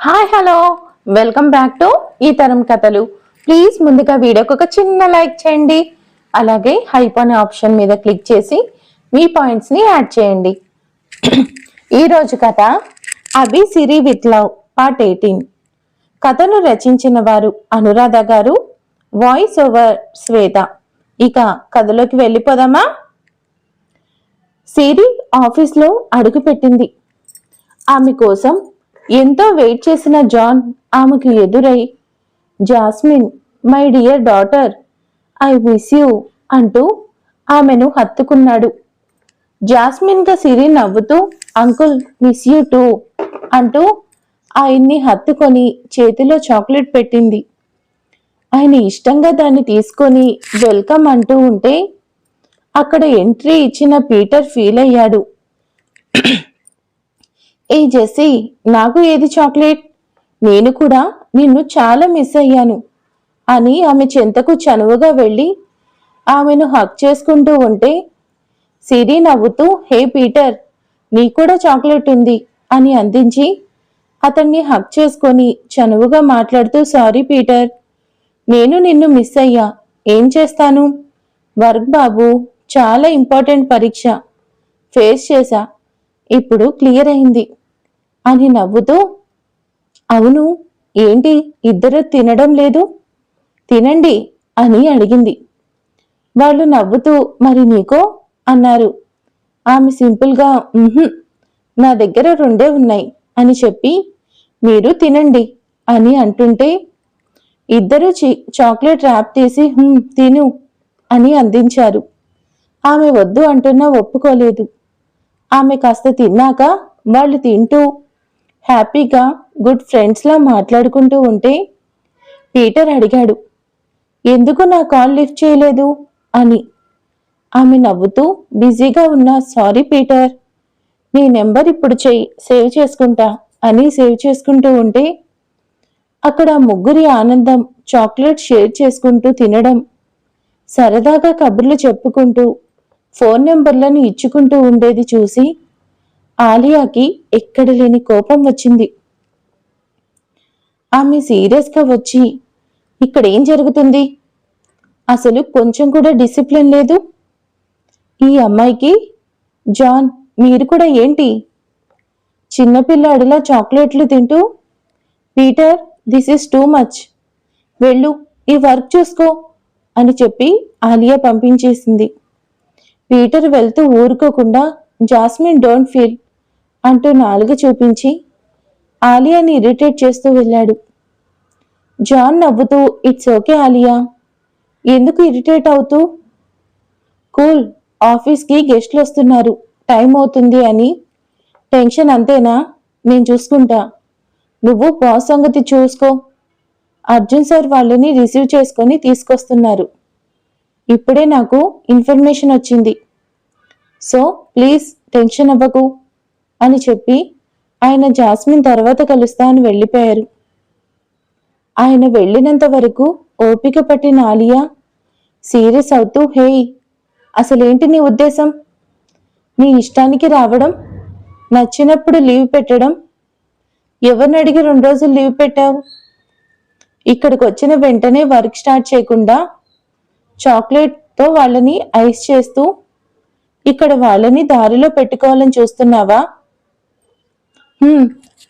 Hi hello welcome back to ఈ తరం కథలు ప్లీజ్ ముందుగా వీడియోకి ఒక చిన్న లైక్ చేయండి. అలాగే హైప్ అనే ఆప్షన్ మీద క్లిక్ చేసి మీ పాయింట్స్ని యాడ్ చేయండి. ఈరోజు కథ Abhi Siri with love part eighteen కథను రచించిన వారు అనురాధ గారు వాయిస్ ఓవర్ శ్వేత. ఇక కథలోకి వెళ్ళిపోదామా? సిరి ఆఫీస్లో అడుగుపెట్టింది ఆమె కోసం ఎంతో వెయిట్ చేసిన జాన్ ఆమెకు ఎదురై Jasmine my dear daughter I miss you అంటూ ఆమెను హత్తుకున్నాడు. జాస్మిన్గా సిరి నవ్వుతూ అంకుల్ మిస్ యూ టూ అంటూ ఆయన్ని హత్తుకొని చేతిలో చాక్లెట్ పెట్టింది. ఆయన ఇష్టంగా దాన్ని తీసుకొని వెల్కమ్ అంటూ ఉంటే అక్కడ ఎంట్రీ ఇచ్చిన పీటర్ ఫీల్ అయ్యాడు. ఏ జెస్సీ నాకు ఏది చాక్లెట్? నేను కూడా నిన్ను చాలా మిస్ అయ్యాను అని ఆమె చెంతకు చనువుగా వెళ్ళి ఆమెను హక్ చేసుకుంటూ ఉంటే సిరి నవ్వుతూ హే పీటర్ నీ కూడా చాక్లెట్ ఉంది అని అందించి అతన్ని హక్ చేసుకొని చనువుగా మాట్లాడుతూ సారీ పీటర్ నేను నిన్ను మిస్ అయ్యా. ఏం చేస్తాను? వర్క్ బాబు చాలా ఇంపార్టెంట్ పరీక్ష ఫేస్ చేశా. ఇప్పుడు క్లియర్ అయింది. అని నవ్వుతూ అవును ఏంటి ఇద్దరు తినడం లేదు? తినండి అని అడిగింది. వాళ్ళు నవ్వుతూ మరి నీకో? అన్నారు. ఆమె సింపుల్గా నా దగ్గర రెండే ఉన్నాయి అని చెప్పి మీరు తినండి అని అంటుంటే ఇద్దరు చి చాక్లెట్ ర్యాప్ తీసి తిను అని అందించారు. ఆమె వద్దు అంటున్నా ఒప్పుకోలేదు. ఆమె కాస్త తిన్నాక వాళ్ళు తింటూ హ్యాపీగా గుడ్ ఫ్రెండ్స్లా మాట్లాడుకుంటూ ఉంటే పీటర్ అడిగాడు ఎందుకు నా కాల్ లిఫ్ట్ చేయలేదు? అని. ఆమె నవ్వుతూ బిజీగా ఉన్న సారీ పీటర్. నీ నెంబర్ ఇప్పుడు చెయ్యి సేవ్ చేసుకుంటా అని సేవ్ చేసుకుంటూ ఉంటే అక్కడ ముగ్గురి ఆనందం చాక్లెట్ షేర్ చేసుకుంటూ తినడం సరదాగా కబుర్లు చెప్పుకుంటూ ఫోన్ నెంబర్లను ఇచ్చుకుంటూ ఉండేది చూసి ఆలియాకి ఎక్కడ లేని కోపం వచ్చింది. ఆమె సీరియస్గా వచ్చి ఇక్కడ ఏం జరుగుతుంది? అసలు కొంచెం కూడా డిసిప్లిన్ లేదు? ఈ అమ్మాయికి జాన్ మీరు కూడా ఏంటి? చిన్నపిల్లాడిలా చాక్లెట్లు తింటూ Peter this is too much. వెళ్ళు ఈ వర్క్ చూసుకో అని చెప్పి ఆలియా పంపించేసింది. పీటర్ వెళ్తూ ఊరుకోకుండా జాస్మిన్ డోంట్ ఫీల్. అంటూ నాలుగు చూపించి ఆలియాని ఇరిటేట్ చేస్తూ వెళ్ళాడు. జాన్ నవ్వుతూ ఇట్స్ ఓకే ఆలియా. ఎందుకు ఇరిటేట్ అవుతూ? కూల్ ఆఫీస్కి గెస్ట్లు వస్తున్నారు టైం అవుతుంది అని. టెన్షన్ అంతేనా? నేను చూసుకుంటా. నువ్వు బాస్ సంగతి చూసుకో. అర్జున్ సార్ వాళ్ళని రిసీవ్ చేసుకొని తీసుకొస్తున్నారు. ఇప్పుడే నాకు ఇన్ఫర్మేషన్ వచ్చింది. సో ప్లీజ్ టెన్షన్ అవ్వకు. అని చెప్పి ఆయన జాస్మిన్ తర్వాత కలుస్తా అని వెళ్ళిపోయారు. ఆయన వెళ్ళినంత వరకు ఓపిక పట్టిన ఆలియా సీరియస్ అవుతూ హేయ్ అసలేంటి నీ ఉద్దేశం? నీ ఇష్టానికి రావడం నచ్చినప్పుడు లీవ్ పెట్టడం ఎవరిని అడిగి రెండు రోజులు లీవ్ పెట్టావు? ఇక్కడికి వచ్చిన వెంటనే వర్క్ స్టార్ట్ చేయకుండా చాక్లెట్తో వాళ్ళని ఐస్ చేస్తూ ఇక్కడ వాళ్ళని దారిలో పెట్టుకోవాలని చూస్తున్నావా?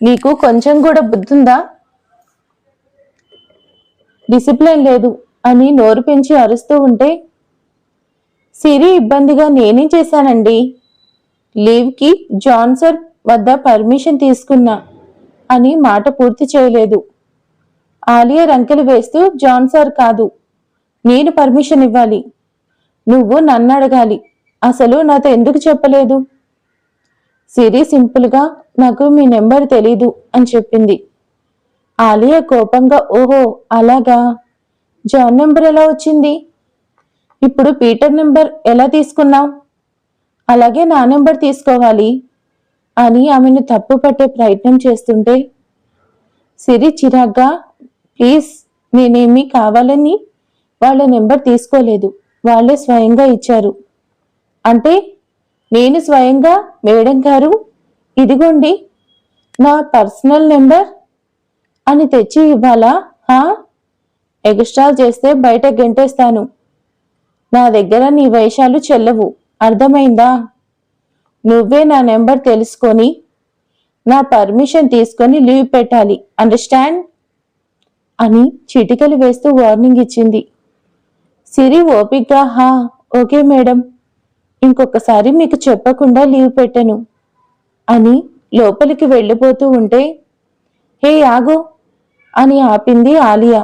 నీకు కొంచెం కూడా బుద్ధుందా? డిసిప్లిన్ లేదు అని నోరు పెంచి అరుస్తూ ఉంటే సిరి ఇబ్బందిగా నేనేం చేశానండి? లీవ్కి జాన్సర్ వద్ద పర్మిషన్ తీసుకున్నా అని మాట పూర్తి చేయలేదు. ఆలియా రంకెలు వేస్తూ జాన్సర్ కాదు నేను పర్మిషన్ ఇవ్వాలి. నువ్వు నన్ను అడగాలి. అసలు నాతో ఎందుకు చెప్పలేదు? సిరి సింపుల్గా నాకు మీ నెంబర్ తెలీదు అని చెప్పింది. ఆలియా కోపంగా ఓహో అలాగా? జాన్ నెంబర్ ఎలా వచ్చింది? ఇప్పుడు పీటర్ నెంబర్ ఎలా తీసుకున్నావు? అలాగే నా నెంబర్ తీసుకోవాలి అని ఆమెను తప్పు పట్టే ప్రయత్నం చేస్తుంటే సిరి చిరాగ్గా ప్లీజ్ నేనేమీ కావాలని వాళ్ళ నెంబర్ తీసుకోలేదు. వాళ్ళే స్వయంగా ఇచ్చారు. అంటే నేను స్వయంగా మేడం గారు ఇదిగోండి నా పర్సనల్ నెంబర్ అని తెచ్చి ఇవ్వాలా? హా? ఎగ్స్ట్రా చేస్తే బయట గెంటేస్తాను. నా దగ్గర నీ వేషాలు చెల్లవు. అర్థమైందా? నువ్వే నా నెంబర్ తెలుసుకొని నా పర్మిషన్ తీసుకొని లీవ్ పెట్టాలి. అండర్స్టాండ్? అని చిటికలు వేస్తూ వార్నింగ్ ఇచ్చింది. సిరి ఓపిగ్గా హా ఓకే మేడం. ఇంకొకసారి మీకు చెప్పకుండా లీవ్ పెట్టను అని లోపలికి వెళ్ళిపోతూ ఉంటే హే ఆగు అని ఆపింది ఆలియా.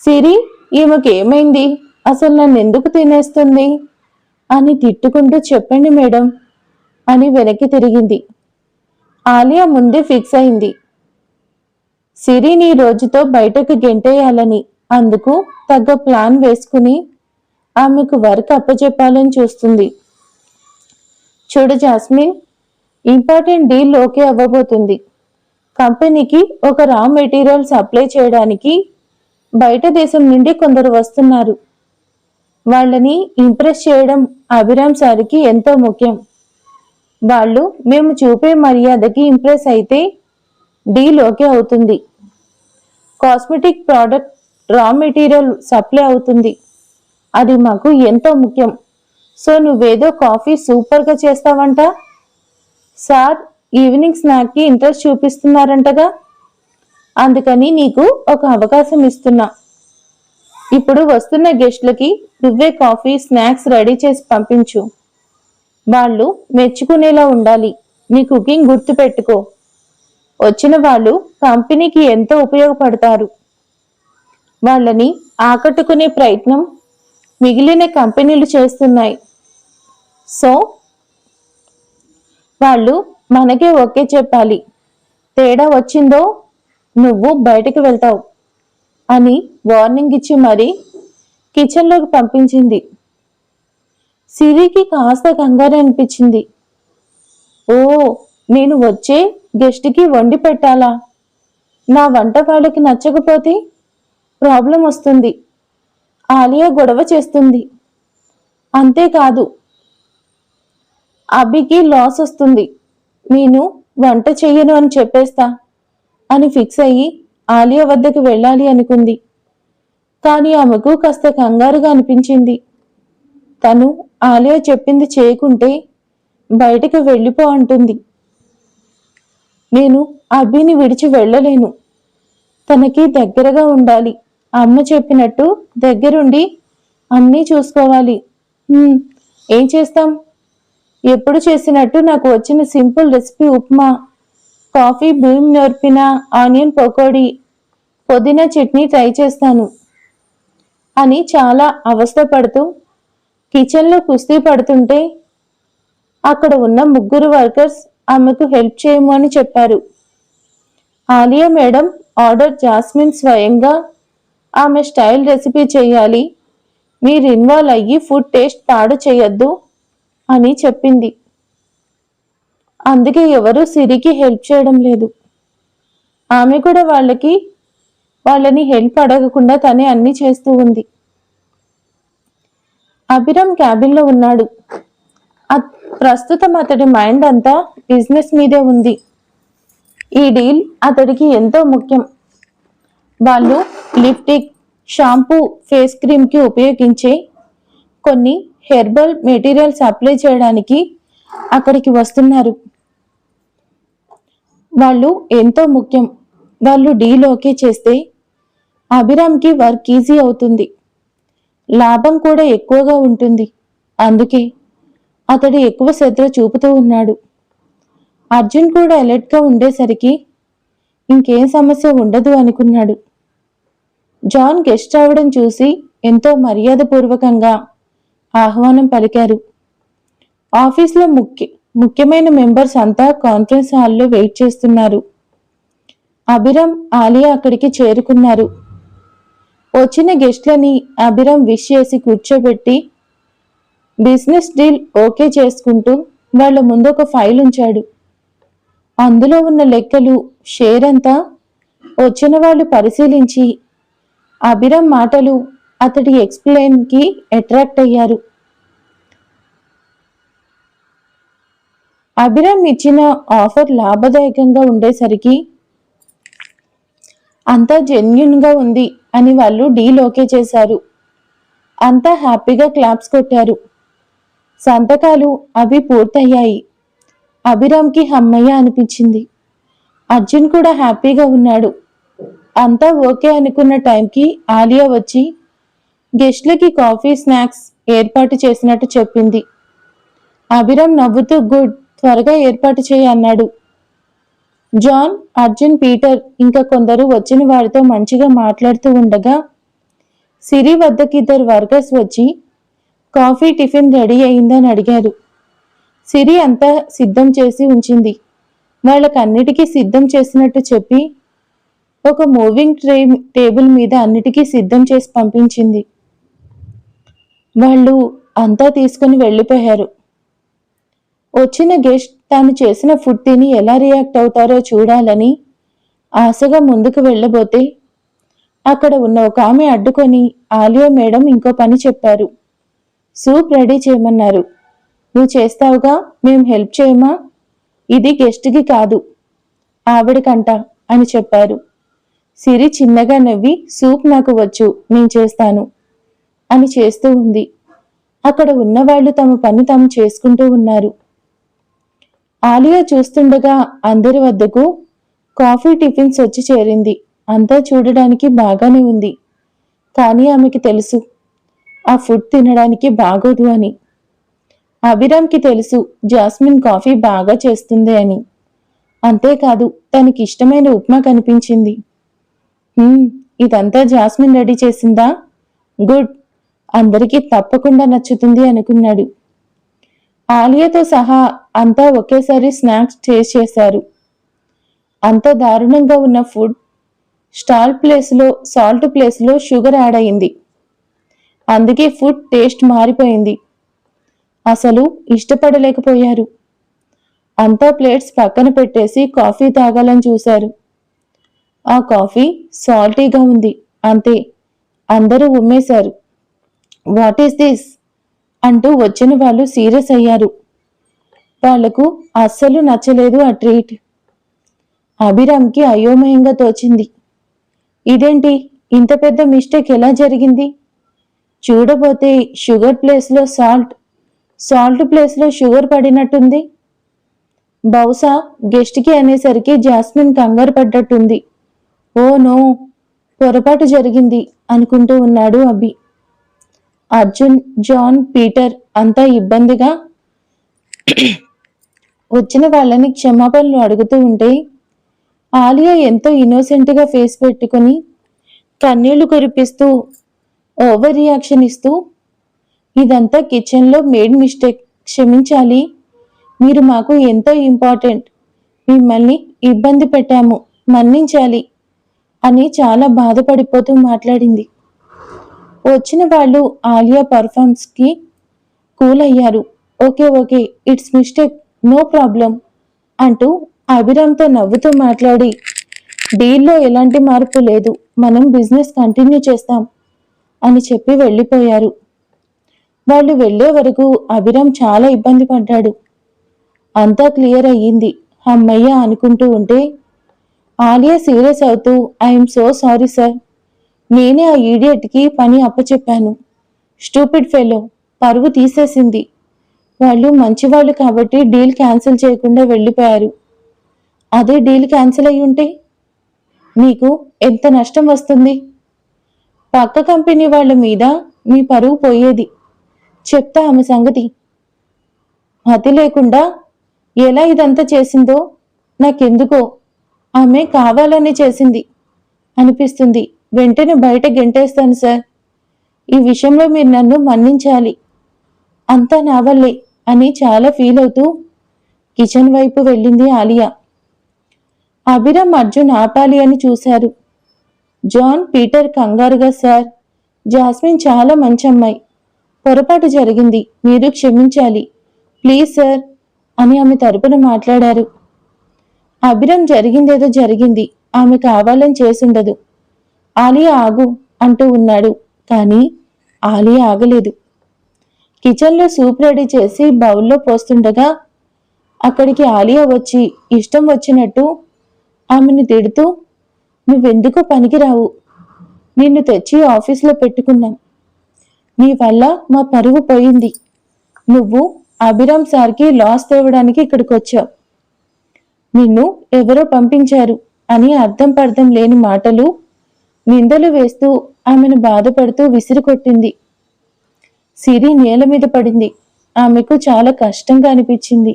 సిరి ఈమెకేమైంది? అసలు నన్ను ఎందుకు తినేస్తుంది? అని తిట్టుకుంటూ చెప్పండి మేడం అని వెనక్కి తిరిగింది. ఆలియా ముందే ఫిక్స్ అయింది. సిరిని రోజుతో బయటకు గెంటేయాలని అందుకు తగ్గ ప్లాన్ వేసుకుని ఆమెకు వర్క్ అప్పచెప్పాలని చూస్తుంది. చూడు జాస్మిన్ ఇంపార్టెంట్ డీల్ ఓకే అవ్వబోతుంది. కంపెనీకి ఒక రా మెటీరియల్ సప్లై చేయడానికి బయట దేశం నుండి కొందరు వస్తున్నారు. వాళ్ళని ఇంప్రెస్ చేయడం అభిరామ్ సార్కి ఎంతో ముఖ్యం. వాళ్ళు మేము చూపే మర్యాదకి ఇంప్రెస్ అయితే డీల్ ఓకే అవుతుంది. Cosmetic product raw material supply అవుతుంది. అది మాకు ఎంతో ముఖ్యం. సో నువ్వేదో కాఫీ సూపర్గా చేస్తావంట. సార్ ఈవినింగ్ స్నాక్కి ఇంట్రెస్ట్ చూపిస్తున్నారంటగా? అందుకని నీకు ఒక అవకాశం ఇస్తున్నా. ఇప్పుడు వస్తున్న గెస్ట్లకి నువ్వే కాఫీ స్నాక్స్ రెడీ చేసి పంపించు. వాళ్ళు మెచ్చుకునేలా ఉండాలి. నీ కుకింగ్ గుర్తు పెట్టుకో వచ్చిన వాళ్ళు కంపెనీకి ఎంతో ఉపయోగపడతారు. వాళ్ళని ఆకట్టుకునే ప్రయత్నం మిగిలిన కంపెనీలు చేస్తున్నాయి. సో వాళ్ళు మనకే ఓకే చెప్పాలి. తేడా వచ్చిందో నువ్వు బయటకు వెళ్తావు అని వార్నింగ్ ఇచ్చి మరీ కిచెన్లోకి పంపించింది. సిరికి కాస్త కంగారు అనిపించింది. ఓ నేను వచ్చే గెస్ట్కి వండి పెట్టాలా? నా వంట వాళ్ళకి నచ్చకపోతే ప్రాబ్లం వస్తుంది. ఆలియా గొడవ చేస్తుంది. అంతేకాదు అభికి లాస్ వస్తుంది. నేను వంట చెయ్యను అని చెప్పేస్తా అని ఫిక్స్ అయ్యి ఆలియా వద్దకు వెళ్ళాలి అనుకుంది. కానీ ఆమెకు కాస్త కంగారుగా అనిపించింది. తను ఆలియా చెప్పింది చేయకుంటే బయటకు వెళ్ళిపో అంటుంది. నేను అభిని విడిచి వెళ్ళలేను. తనకి దగ్గరగా ఉండాలి. అమ్మ చెప్పినట్టు దగ్గరుండి అన్నీ చూసుకోవాలి. ఏం చేస్తాం? ఎప్పుడు చేసినట్టు నాకు వచ్చిన సింపుల్ రెసిపీ ఉప్మా. కాఫీ భూమి నేర్పిన ఆనియన్ పకోడీ పుదీనా చట్నీ ట్రై చేస్తాను అని చాలా అవస్థపడుతూ కిచెన్లో కుస్తీ పడుతుంటే అక్కడ ఉన్న ముగ్గురు వర్కర్స్ ఆమెకు హెల్ప్ చేయమని చెప్పారు. ఆలియా మేడం ఆర్డర్ జాస్మిన్ స్వయంగా ఆమె స్టైల్ రెసిపీ చేయాలి. మీరు ఇన్వాల్వ్ అయ్యి ఫుడ్ టేస్ట్ పాడు చేయొద్దు అని చెప్పింది. అందుకే ఎవరు సిరికి హెల్ప్ చేయడం లేదు. ఆమె కూడా వాళ్ళకి వాళ్ళని హెల్ప్ అడగకుండా తనే అన్ని చేస్తూ ఉంది. అభిరామ్ క్యాబిన్లో ఉన్నాడు. ప్రస్తుతం అతడి మైండ్ అంతా బిజినెస్ మీదే ఉంది. ఈ డీల్ అతడికి ఎంతో ముఖ్యం. వాళ్ళు లిప్టిక్ షాంపూ ఫేస్ క్రీమ్కి ఉపయోగించే కొన్ని హెర్బల్ మెటీరియల్స్ అప్లై చేయడానికి అక్కడికి వస్తున్నారు. వాళ్ళు ఎంతో ముఖ్యం. వాళ్ళు డీలోకే చేస్తే అభిరామ్కి వర్క్ ఈజీ అవుతుంది. లాభం కూడా ఎక్కువగా ఉంటుంది. అందుకే అతడు ఎక్కువ శ్రద్ధ చూపుతూ ఉన్నాడు. అర్జున్ కూడా అలర్ట్గా ఉండేసరికి ఇంకేం సమస్య ఉండదు అనుకున్నాడు. జాన్ గెస్ట్ అవడం చూసి ఎంతో మర్యాదపూర్వకంగా ఆహ్వానం పలికారు. ఆఫీస్లో ముఖ్య ముఖ్యమైన మెంబర్స్ అంతా కాన్ఫరెన్స్ హాల్లో వెయిట్ చేస్తున్నారు. అభిరామ్ ఆలియా అక్కడికి చేరుకున్నారు. వచ్చిన గెస్ట్లని అభిరామ్ విష్ చేసి కూర్చోబెట్టి బిజినెస్ డీల్ ఓకే చేసుకుంటూ వాళ్ళ ముందు ఒక ఫైల్ ఉంచాడు. అందులో ఉన్న లెక్కలు షేర్ అంతా వచ్చిన వాళ్ళు పరిశీలించి అభిరామ్ మాటలు అతడి ఎక్స్ప్లెయిన్కి అట్రాక్ట్ అయ్యారు. అభిరామ్ ఇచ్చిన ఆఫర్ లాభదాయకంగా ఉండేసరికి అంతా జెన్యున్గా ఉంది అని వాళ్ళు డీల్ ఓకే చేశారు. అంతా హ్యాపీగా క్లాప్స్ కొట్టారు. సంతకాలు అవి పూర్తయ్యాయి. అభిరామ్కి హమ్మయ్య అనిపించింది. అర్జున్ కూడా హ్యాపీగా ఉన్నాడు. అంతా ఓకే అనుకున్న టైంకి ఆలియా వచ్చి గెస్ట్లకి కాఫీ స్నాక్స్ ఏర్పాటు చేసినట్టు చెప్పింది. అభిరామ్ నవ్వుతూ గుడ్ త్వరగా ఏర్పాటు చేయి అన్నాడు. జాన్ అర్జున్ పీటర్ ఇంకా కొందరు వచ్చిన వారితో మంచిగా మాట్లాడుతూ ఉండగా సిరి వద్దకి ఇద్దరు వర్కర్స్ వచ్చి కాఫీ టిఫిన్ రెడీ అయిందని అడిగారు. సిరి అంతా సిద్ధం చేసి ఉంచింది. వాళ్ళకన్నిటికీ సిద్ధం చేసినట్టు చెప్పి ఒక మూవింగ్ ట్రే టేబుల్ మీద అన్నిటికీ సిద్ధం చేసి పంపించింది. వాళ్ళు అంతా తీసుకుని వెళ్ళిపోయారు. వచ్చిన గెస్ట్ తాను చేసిన ఫుడ్ తిని ఎలా రియాక్ట్ అవుతారో చూడాలని ఆశగా ముందుకు వెళ్ళబోతే అక్కడ ఉన్న ఒక ఆమె అడ్డుకొని ఆలియా మేడం ఇంకో పని చెప్పారు. సూప్ రెడీ చేయమన్నారు. నువ్వు చేస్తావుగా? మేం హెల్ప్ చేయమా? ఇది గెస్ట్కి కాదు. ఆవిడకంట అని చెప్పారు. సిరి చిన్నగా నవ్వి సూప్ నాకు వచ్చు నేను చేస్తాను అని చేస్తూ ఉంది. అక్కడ ఉన్నవాళ్ళు తమ పని తాము చేసుకుంటూ ఉన్నారు. ఆలియా చూస్తుండగా అందరి వద్దకు కాఫీ టిఫిన్స్ వచ్చి చేరింది. అంతా చూడడానికి బాగానే ఉంది. కానీ ఆమెకి తెలుసు ఆ ఫుడ్ తినడానికి బాగోదు అని. అభిరామ్కి తెలుసు జాస్మిన్ కాఫీ బాగా చేస్తుంది అని. అంతేకాదు తనకి ఇష్టమైన ఉప్మా కనిపించింది. ఇదంతా జాస్మిన్ రెడీ చేసిందా? గుడ్. అందరికీ తప్పకుండా నచ్చుతుంది అనుకున్నాడు. ఆలియాతో సహా అంతా ఒకేసారి స్నాక్స్ టేస్ట్ చేశారు. అంత దారుణంగా ఉన్న ఫుడ్ స్టాల్ ప్లేస్లో సాల్ట్ ప్లేస్లో షుగర్ యాడ్ అయింది. అందుకే ఫుడ్ టేస్ట్ మారిపోయింది. అసలు ఇష్టపడలేకపోయారు. అంతా ప్లేట్స్ పక్కన పెట్టేసి కాఫీ తాగాలని చూశారు. ఆ కాఫీ సాల్టీగా ఉంది. అంతే. అందరూ ఉమ్మేశారు. What is this? అంటూ వచ్చిన వాళ్ళు సీరియస్ అయ్యారు. వాళ్ళకు అస్సలు నచ్చలేదు ఆ ట్రీట్. అభిరామ్కి అయోమయంగా తోచింది. ఇదేంటి? ఇంత పెద్ద మిస్టేక్ ఎలా జరిగింది? చూడబోతే షుగర్ ప్లేస్లో సాల్ట్ సాల్ట్ ప్లేస్లో షుగర్ పడినట్టుంది. బహుశా గెస్ట్కి అనేసరికి జాస్మిన్ కంగారు పడ్డట్టుంది. ఓ నో పొరపాటు జరిగింది అనుకుంటూ ఉన్నాడు అభి. అర్జున్ జాన్ పీటర్ అంతా ఇబ్బందిగా వచ్చిన వాళ్ళని క్షమాపణలు అడుగుతూ ఉంటే ఆలియా ఎంతో ఇన్నోసెంట్గా ఫేస్ పెట్టుకుని కన్నీళ్ళు కురిపిస్తూ ఓవర్ రియాక్షన్ ఇస్తూ ఇదంతా కిచెన్లో మేడ్ మిస్టేక్ క్షమించాలి. మీరు మాకు ఎంతో ఇంపార్టెంట్ మిమ్మల్ని ఇబ్బంది పెట్టాము. మన్నించాలి. అని చాలా బాధపడిపోతూ మాట్లాడింది. వచ్చిన వాళ్ళు ఆలియా పర్ఫార్మెన్స్కి కూల్ అయ్యారు. Okay okay it's mistake no problem అంటూ అభిరామ్తో నవ్వుతూ మాట్లాడి డీల్లో ఎలాంటి మార్పు లేదు మనం బిజినెస్ కంటిన్యూ చేస్తాం అని చెప్పి వెళ్ళిపోయారు. వాళ్ళు వెళ్ళే వరకు అభిరామ్ చాలా ఇబ్బంది పడ్డాడు. అంతా క్లియర్ అయ్యింది అమ్మయ్య అనుకుంటూ ఉంటే ఆలియా సీరియస్ అవుతూ ఐఎమ్ సో సారీ సార్ నేనే ఆ ఈడియట్కి పని అప్పచెప్పాను. స్టూపిడ్ ఫెలో పరువు తీసేసింది. వాళ్ళు మంచివాళ్ళు కాబట్టి డీల్ క్యాన్సిల్ చేయకుండా వెళ్ళిపోయారు. అదే డీల్ క్యాన్సిల్ అయి ఉంటే మీకు ఎంత నష్టం వస్తుంది? పక్క కంపెనీ వాళ్ళ మీద మీ పరువు పోయేది. చెప్తా ఆమె సంగతి. అతి లేకుండా ఎలా ఇదంతా చేసిందో నాకెందుకో ఆమె కావాలని చేసింది. అనిపిస్తుంది. వెంటనే బయట గెంటేస్తాను సార్. ఈ విషయంలో మీరు నన్ను మన్నించాలి. అంతా నా వల్లే అని చాలా ఫీల్ అవుతూ కిచెన్ వైపు వెళ్ళింది ఆలియా. అభిరామ్ అర్జున్ ఆపాలి అని చూశారు. జాన్ పీటర్ కంగారుగా సార్ జాస్మిన్ చాలా మంచి అమ్మాయి పొరపాటు జరిగింది. మీరు క్షమించాలి. ప్లీజ్ సార్ అని ఆమె తరపున మాట్లాడారు. అభిరం జరిగిందేదో జరిగింది. ఆమె కావాలని చేసుండదు. ఆలియా ఆగు అంటూ ఉన్నాడు. కానీ ఆలియా ఆగలేదు. కిచెన్లో సూప్ రెడీ చేసి బౌల్లో పోస్తుండగా అక్కడికి ఆలియా వచ్చి ఇష్టం వచ్చినట్టు ఆమెను తిడుతూ నువ్వెందుకు పనికిరావు? నిన్ను తెచ్చి ఆఫీస్లో పెట్టుకున్నాం. నీ వల్ల మా పరువు పోయింది. నువ్వు అభిరామ్ సార్కి లాస్ తేవడానికి ఇక్కడికి వచ్చావు నిన్ను ఎవరో పంపించారు అని అర్థం పర్థం లేని మాటలు నిందలు వేస్తూ ఆమెను బాధపడుతూ విసిరికొట్టింది. సిరి నేల మీద పడింది. ఆమెకు చాలా కష్టంగా అనిపించింది.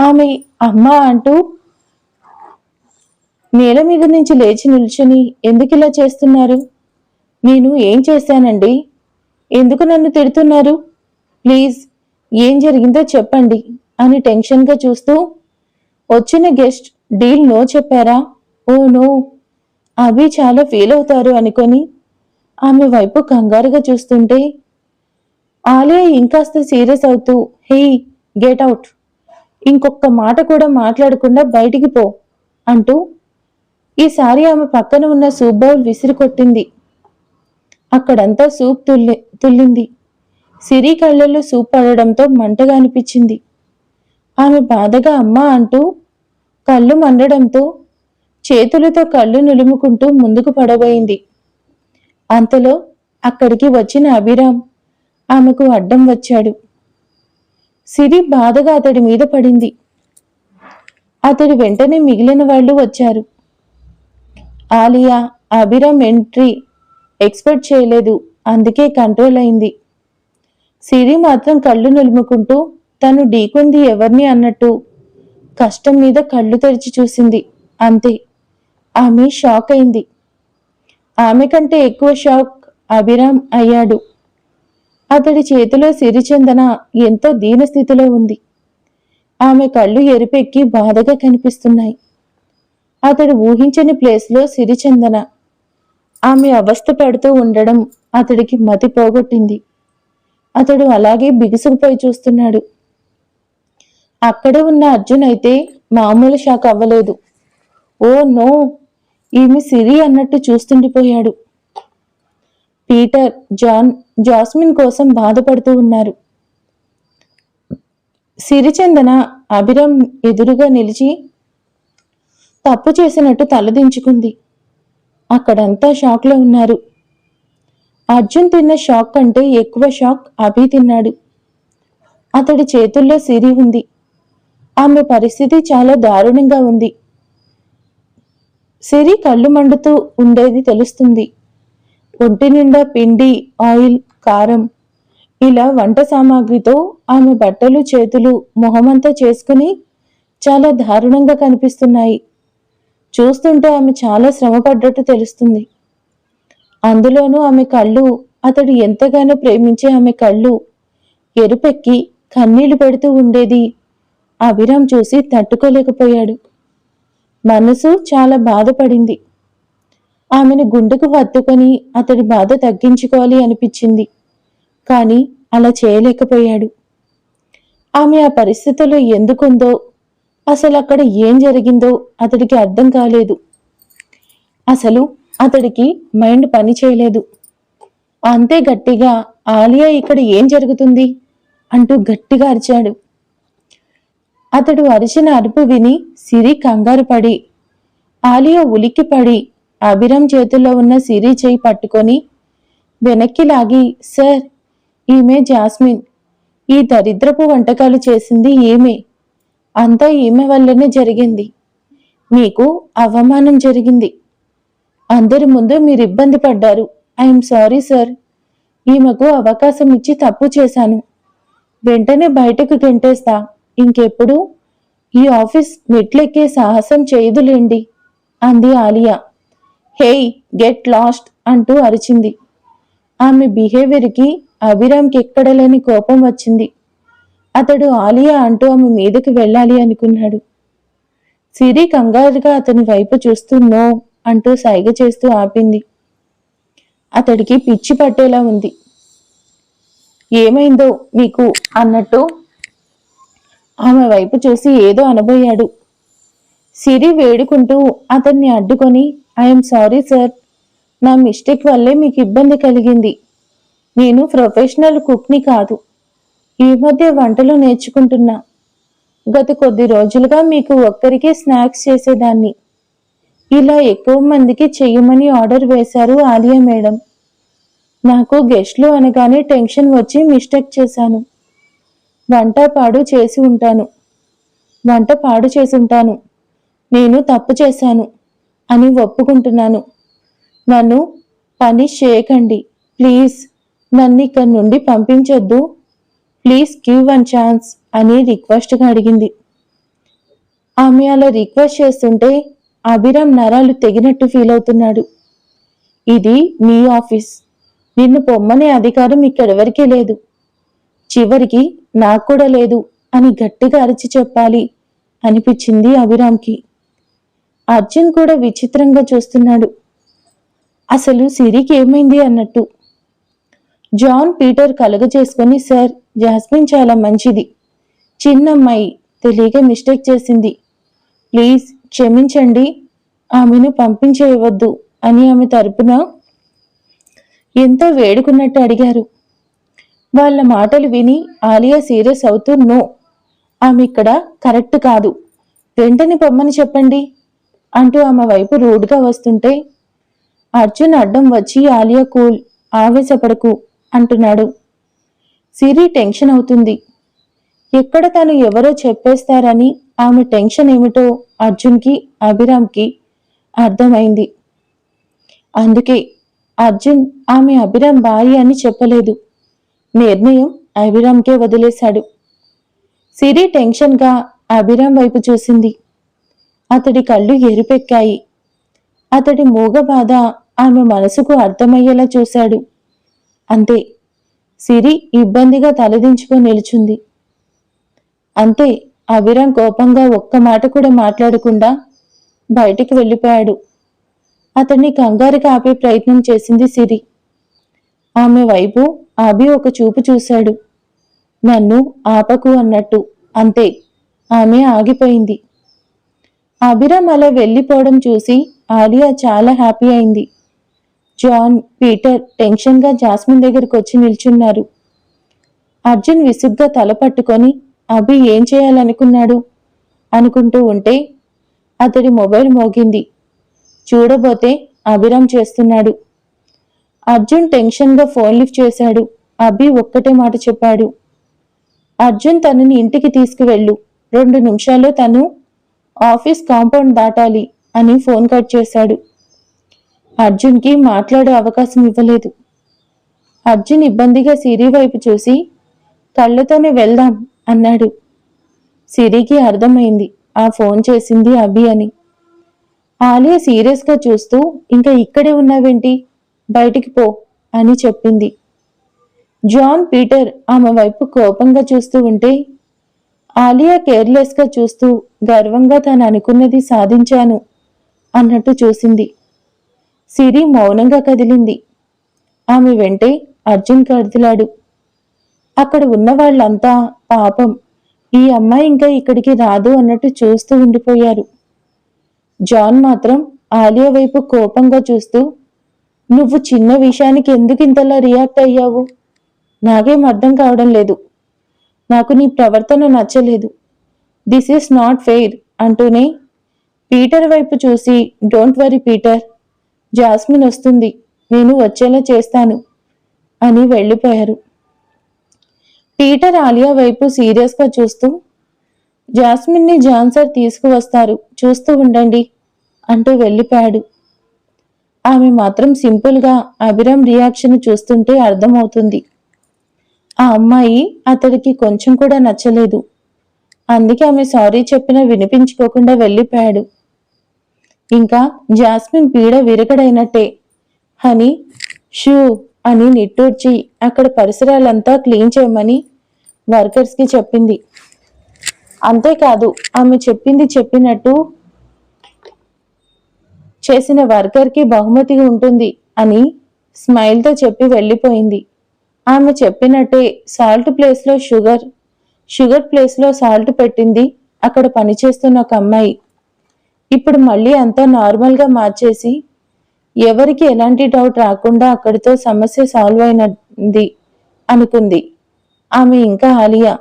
ఆమె అమ్మ అంటూ నేల మీద నుంచి లేచి నిల్చుని ఎందుకు ఇలా చేస్తున్నారు? నేను ఏం చేశానండి? ఎందుకు నన్ను తిడుతున్నారు? ప్లీజ్ ఏం జరిగిందో చెప్పండి అని టెన్షన్గా చూస్తూ వచ్చిన గెస్ట్ డీల్ నో చెప్పారా? Oh no. అభి చాలా ఫీల్ అవుతారు అనుకొని ఆమె వైపు కంగారుగా చూస్తుంటే ఆలియా ఇంకాస్త సీరియస్ అవుతూ హే గెట్ అవుట్. ఇంకొక మాట కూడా మాట్లాడకుండా బయటికి పో అంటూ ఈసారి ఆమె పక్కన ఉన్న సూప్ బౌల్ విసిరి కొట్టింది అక్కడంతా సూప్ తుల్లి తుల్లింది. సిరి కళ్ళల్లో సూప్ పడడంతో మంటగా అనిపించింది. ఆమె బాధగా అమ్మ అంటూ కళ్ళు మండడంతో చేతులతో కళ్ళు నులుముకుంటూ ముందుకు పడబోయింది. అంతలో అక్కడికి వచ్చిన అభిరామ్ ఆమెకు అడ్డం వచ్చాడు. సిరి బాధగా అతడి మీద పడింది. అతడి వెంటనే మిగిలిన వాళ్ళు వచ్చారు. ఆలియా అభిరామ్ ఎంట్రీ ఎక్స్పెక్ట్ చేయలేదు అందుకే కంట్రోల్ అయింది. సిరి మాత్రం కళ్ళు నులుముకుంటూ తను ఢీకొంది ఎవరిని అన్నట్టు కష్టం మీద కళ్ళు తెరిచి చూసింది. అంతే. ఆమె షాక్ అయింది. ఆమె కంటే ఎక్కువ షాక్ అభిరామ్ అయ్యాడు. అతడి చేతిలో సిరిచందన ఎంతో దీనస్థితిలో ఉంది. ఆమె కళ్ళు ఎరుపెక్కి బాధగా కనిపిస్తున్నాయి. అతడు ఊహించని ప్లేస్లో సిరిచందన ఆమె అవస్థ పడుతూ ఉండడం అతడికి మతి పోగొట్టింది. అతడు అలాగే బిగుసుకుపోయి చూస్తున్నాడు. అక్కడే ఉన్న అర్జున్ అయితే మామూలు షాక్ అవ్వలేదు. ఓ నో ఈమె సిరి అన్నట్టు చూస్తుండిపోయాడు. పీటర్ జాన్ జాస్మిన్ కోసం బాధపడుతూ ఉన్నారు. సిరిచందన అభిరామ్ ఎదురుగా నిలిచి తప్పు చేసినట్టు తలదించుకుంది అక్కడంతా షాక్లో ఉన్నారు. అర్జున్ తిన్న షాక్ కంటే ఎక్కువ షాక్ అభి తిన్నాడు. అతడి చేతుల్లో సిరి ఉంది. ఆమె పరిస్థితి చాలా దారుణంగా ఉంది. సిరి కళ్ళు మండుతూ ఉండేది తెలుస్తుంది. ఒంటి నిండా పిండి ఆయిల్ కారం. ఇలా వంట సామాగ్రితో ఆమె బట్టలు చేతులు మొహమంతా చేసుకుని చాలా దారుణంగా కనిపిస్తున్నాయి. చూస్తుంటే ఆమె చాలా శ్రమపడ్డట్టు తెలుస్తుంది. అందులోనూ ఆమె కళ్ళు అతడు ఎంతగానో ప్రేమించే ఆమె కళ్ళు ఎరుపెక్కి కన్నీళ్ళు పెడుతూ ఉండేది. అభిరామ్ చూసి తట్టుకోలేకపోయాడు. మనసు చాలా బాధపడింది. ఆమెను గుండెకు హత్తుకొని అతడి బాధ తగ్గించుకోవాలి అనిపించింది. కానీ అలా చేయలేకపోయాడు. ఆమె ఆ పరిస్థితుల్లో ఎందుకుందో అసలు అక్కడ ఏం జరిగిందో అతడికి అర్థం కాలేదు. అసలు అతడికి మైండ్ పని చేయలేదు. అంతే గట్టిగా ఆలియా ఇక్కడ ఏం జరుగుతుంది అంటూ గట్టిగా అరిచాడు. అతడు అరిచిన అరుపు విని సిరి కంగారు పడి ఆలియా ఉలిక్కిపడి అభిరం చేతుల్లో ఉన్న సిరి చేయి పట్టుకొని వెనక్కి లాగి సార్ ఈమె జాస్మిన్. ఈ దరిద్రపు వంటకాలు చేసింది ఈమె. అంతా ఈమె వల్లనే జరిగింది. మీకు అవమానం జరిగింది. అందరి ముందు మీరు ఇబ్బంది పడ్డారు. I'm sorry sir. ఈమెకు అవకాశం ఇచ్చి తప్పు చేశాను. వెంటనే బయటకు గెంటేస్తా. ఇంకెప్పుడు? ఈ ఆఫీస్ మెట్లెక్కే సాహసం చేయదులేండి అంది ఆలియా. హేయ్ గెట్ లాస్ట్ అంటూ అరిచింది. ఆమె బిహేవియర్కి అభిరామ్కి ఎక్కడలేని కోపం వచ్చింది. అతడు ఆలియా అంటూ ఆమె మీదకి వెళ్ళాలి అనుకున్నాడు. సిరి కంగారుగా అతని వైపు చూస్తూ నో అంటూ సైగ చేస్తూ ఆపింది. అతడికి పిచ్చి పట్టేలా ఉంది. ఏమైందో మీకు అన్నట్టు ఆమె వైపు చూసి ఏదో అనబోయాడు. సిరి వేడుకుంటూ అతన్ని అడ్డుకొని ఐఎమ్ సారీ సార్ నా మిస్టేక్ వల్లే మీకు ఇబ్బంది కలిగింది. నేను ప్రొఫెషనల్ కుక్ని కాదు. ఈ మధ్య వంటలు నేర్చుకుంటున్నా. గత కొద్ది రోజులుగా మీకు ఒక్కరికే స్నాక్స్ చేసేదాన్ని. ఇలా ఎక్కువ మందికి చెయ్యమని ఆర్డర్ వేశారు ఆలియా మేడం. నాకు గెస్ట్లు అనగానే టెన్షన్ వచ్చి మిస్టేక్ చేశాను. వంట పాడు చేసి ఉంటాను. వంట పాడు చేసి ఉంటాను. నేను తప్పు చేశాను అని ఒప్పుకుంటున్నాను. నన్ను పనిష్ చేయకండి. ప్లీజ్ నన్ను ఇక్కడి నుండి పంపించొద్దు. ప్లీజ్ గివ్ వన్ ఛాన్స్ అని రిక్వెస్ట్గా అడిగింది. ఆమె అలా రిక్వెస్ట్ చేస్తుంటే అభిరామ్ నరాలు తెగినట్టు ఫీల్ అవుతున్నాడు. ఇది మీ ఆఫీస్. నిన్ను పొమ్మనే అధికారం ఇక్కడెవరికీ లేదు. చివరికి నాకు కూడా లేదు అని గట్టిగా అరిచి చెప్పాలి అనిపించింది అభిరామ్కి. అర్జున్ కూడా విచిత్రంగా చూస్తున్నాడు. అసలు సిరికి ఏమైంది అన్నట్టు. జాన్ పీటర్ కలుగజేసుకొని సార్ జాస్మిన్ చాలా మంచిది. చిన్నమ్మాయి తెలియక మిస్టేక్ చేసింది. ప్లీజ్ క్షమించండి ఆమెను పంపించేయవద్దు అని ఆమె తరపున ఎంతో వేడుకున్నట్టు అడిగారు. వాళ్ళ మాటలు విని ఆలియా సీరియస్ అవుతూ నో ఆమె ఇక్కడ కరెక్ట్ కాదు. వెంటనే పొమ్మని చెప్పండి అంటూ ఆమె వైపు రూడ్గా వస్తుంటే అర్జున్ అడ్డం వచ్చి ఆలియా కూల్ ఆవేశపడకు అంటున్నాడు. సిరి టెన్షన్ అవుతుంది. ఎక్కడ తను ఎవరో చెప్పేస్తారని ఆమె టెన్షన్ ఏమిటో అర్జున్కి అభిరామ్కి అర్థమైంది. అందుకే అర్జున్ ఆమె అభిరామ్ భార్య అని చెప్పలేదు. నిర్ణయం అభిరామ్కే వదిలేశాడు. సిరి టెన్షన్గా అభిరామ్ వైపు చూసింది. అతడి కళ్ళు ఎరుపెక్కాయి. అతడి మూగ బాధ ఆమె మనసుకు అర్థమయ్యేలా చూశాడు. అంతే సిరి ఇబ్బందిగా తలదించుకొని నిలుచుంది. అంతే అభిరామ్ కోపంగా ఒక్క మాట కూడా మాట్లాడకుండా బయటికి వెళ్ళిపోయాడు. అతన్ని కంగారు ఆపే ప్రయత్నం చేసింది సిరి. ఆమె వైపు అభి ఒక చూపు చూశాడు. నన్ను ఆపకు అన్నట్టు. అంతే. ఆమె ఆగిపోయింది. అభిరామ్ అలా వెళ్ళిపోవడం చూసి ఆలియా చాలా హ్యాపీ అయింది. జాన్ పీటర్ టెన్షన్గా జాస్మిన్ దగ్గరికి వచ్చి నిల్చున్నారు. అర్జున్ విసుగ్గా తల పట్టుకొని అభి ఏం చేయాలనుకున్నాడు? అనుకుంటూ ఉంటే అతడి మొబైల్ మోగింది. చూడబోతే అభిరామ్ చేస్తున్నాడు. అర్జున్ టెన్షన్గా ఫోన్ లిఫ్ట్ చేశాడు. అభి ఒక్కటే మాట చెప్పాడు. అర్జున్ తనని ఇంటికి తీసుకువెళ్ళు. రెండు నిమిషాల్లో తను ఆఫీస్ కాంపౌండ్ దాటాలి అని ఫోన్ కట్ చేశాడు. అర్జున్కి మాట్లాడే అవకాశం ఇవ్వలేదు. అర్జున్ ఇబ్బందిగా సిరి వైపు చూసి కళ్ళతోనే వెళ్దాం అన్నాడు. సిరికి అర్థమైంది. ఆ ఫోన్ చేసింది అభి అని. ఆలియా సీరియస్గా చూస్తూ ఇంకా ఇక్కడే ఉన్నావేంటి? బయటికి పో అని చెప్పింది. జాన్ పీటర్ ఆమె వైపు కోపంగా చూస్తూ ఉంటే ఆలియా కేర్లెస్గా చూస్తూ గర్వంగా తాను అనుకున్నది సాధించాను అన్నట్టు చూసింది. సిరి మౌనంగా కదిలింది. ఆమె వెంటే అర్జున్ కదిలాడు. అక్కడ ఉన్న వాళ్ళంతా పాపం ఈ అమ్మాయి ఇంకా ఇక్కడికి రాదు అన్నట్టు చూస్తూ ఉండిపోయారు. జాన్ మాత్రం ఆలియా వైపు కోపంగా చూస్తూ నువ్వు చిన్న విషయానికి ఎందుకు ఇంతలా రియాక్ట్ అయ్యావు? నాకేం అర్థం కావడం లేదు. నాకు నీ ప్రవర్తన నచ్చలేదు. దిస్ ఈస్ నాట్ ఫెయిర్ అంటూనే పీటర్ వైపు చూసి డోంట్ వరీ పీటర్. జాస్మిన్ వస్తుంది. నేను వచ్చేలా చేస్తాను అని వెళ్ళిపోయారు. పీటర్ ఆలియా వైపు సీరియస్గా చూస్తూ జాస్మిన్ని జాన్సర్ తీసుకువస్తారు. చూస్తూ ఉండండి అంటూ వెళ్ళిపోయాడు. ఆమె మాత్రం సింపుల్గా అభిరామ్ రియాక్షన్ చూస్తుంటే అర్థమవుతుంది. ఆ అమ్మాయి అతడికి కొంచెం కూడా నచ్చలేదు. అందుకే ఆమె సారీ చెప్పినా వినిపించుకోకుండా వెళ్ళిపోయాడు. ఇంకా జాస్మిన్ పీడ విరగడైనట్టే. అని షూ అని నిట్టూర్చి అక్కడ పరిసరాలంతా క్లీన్ చేయమని వర్కర్స్కి చెప్పింది. అంతేకాదు ఆమె చెప్పింది చెప్పినట్టు చేసిన వర్కర్కి బహుమతి ఉంటుంది అని స్మైల్తో చెప్పి వెళ్ళిపోయింది. ఆమె చెప్పినట్టే సాల్ట్ ప్లేస్లో షుగర్ షుగర్ ప్లేస్లో సాల్ట్ పెట్టింది అక్కడ పనిచేస్తున్న ఒక అమ్మాయి. ఇప్పుడు మళ్ళీ అంతా నార్మల్గా మార్చేసి ఎవరికి ఎలాంటి డౌట్ రాకుండా అక్కడితో సమస్య సాల్వ్ అయినది అనుకుంది. ఆమె ఇంకా ఆలియా.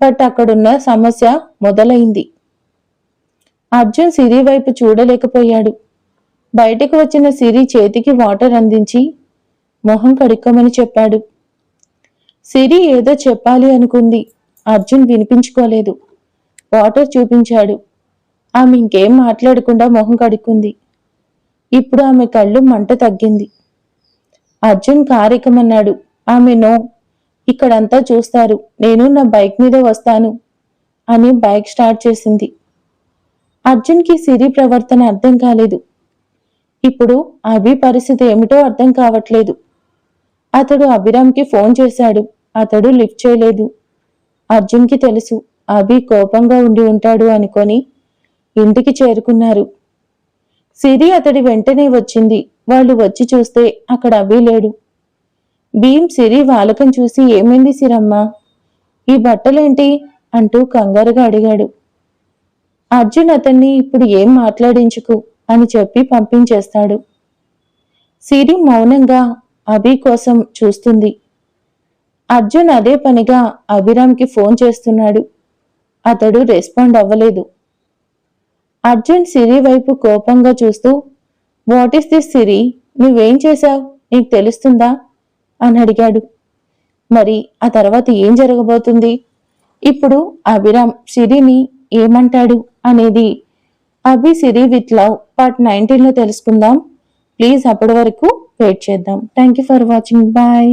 బట్ అక్కడున్న సమస్య మొదలైంది. అర్జున్ సిరి వైపు చూడలేకపోయాడు. బయటకు వచ్చిన సిరి చేతికి వాటర్ అందించి మొహం కడుక్కోమని చెప్పాడు. సిరి ఏదో చెప్పాలి అనుకుంది. అర్జున్ వినిపించుకోలేదు. వాటర్ చూపించాడు. ఆమె ఇంకేం మాట్లాడకుండా మొహం కడుక్కుంది. ఇప్పుడు ఆమె కళ్ళు మంట తగ్గింది. అర్జున్ కారెక్కమన్నాడు. ఆమె నో ఇక్కడంతా చూస్తారు. నేను నా బైక్ మీద వస్తాను అని బైక్ స్టార్ట్ చేసింది. అర్జున్కి సిరి ప్రవర్తన అర్థం కాలేదు. ఇప్పుడు అభి పరిస్థితి ఏమిటో అర్థం కావట్లేదు. అతడు అభిరామ్కి ఫోన్ చేశాడు. అతడు లిఫ్ట్ చేయలేదు. అర్జున్కి తెలుసు అభి కోపంగా ఉండి ఉంటాడు అనుకొని ఇంటికి చేరుకున్నారు. సిరి అతడి వెంటనే వచ్చింది. వాళ్ళు వచ్చి చూస్తే అక్కడ అభి లేడు. భీమ్ సిరి వాలకం చూసి ఏమైంది సిరమ్మ? ఈ బట్టలేంటి? అంటూ కంగారుగా అడిగాడు. అర్జున్ అతన్ని ఇప్పుడు ఏం మాట్లాడించుకు అని చెప్పి పంపించేస్తాడు. సిరి మౌనంగా అభి కోసం చూస్తుంది. అర్జున్ అదే పనిగా అభిరామ్కి ఫోన్ చేస్తున్నాడు. అతడు రెస్పాండ్ అవ్వలేదు. అర్జున్ సిరి వైపు కోపంగా చూస్తూ వాట్ ఈస్ దిస్ సిరి? నువ్వేం చేశావు? నీకు తెలుస్తుందా? అని అడిగాడు. మరి ఆ తర్వాత ఏం జరగబోతుంది? ఇప్పుడు అభిరామ్ సిరిని ఏమంటాడు? అనేది Abhi Siri with love part నైన్టీన్లో తెలుసుకుందాం. ప్లీజ్ అప్పటి వరకు వెయిట్ చేద్దాం. Thank you for watching. Bye.